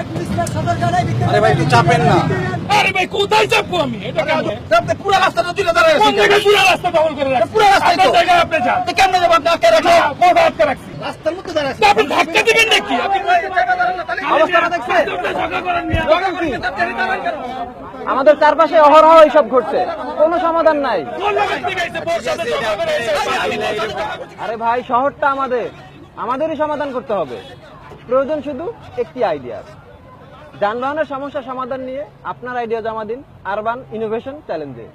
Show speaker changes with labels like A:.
A: আরে ভাই একটু চাপেন না।
B: আরে ভাই কোথায় চাপবো আমি? এটা কেমনে?
A: আপনি পুরো রাস্তাটা তুলে দাঁড়ায় আছেন কেন?
B: জায়গায় পুরো রাস্তা দখল করে রাখছি
A: পুরো রাস্তায় তো।
B: জায়গায় আপনি যান।
A: তো কেমনে যাব? আপনি আটকে রাখলে
B: কোন আটকে রাখছি।
A: রাস্তার মধ্যে দাঁড়ায়
B: তা আপনি ধাক্কা দিবেন নাকি? আপনি
A: অবস্থাটা দেখছেন?
B: ঝগড়া করেন মিয়া।
C: আমাদের চারপাশে অহরহ এইসব ঘটছে। কোনো সমাধান নাই। আরে ভাই শহরটা আমাদের। আমাদেরই সমাধান করতে হবে। প্রয়োজন শুধু একটি আইডিয়া যানবাহনের সমস্যা সমাধান নিয়ে আপনার আইডিয়া জমা দিন আরবান ইনোভেশন চ্যালেঞ্জে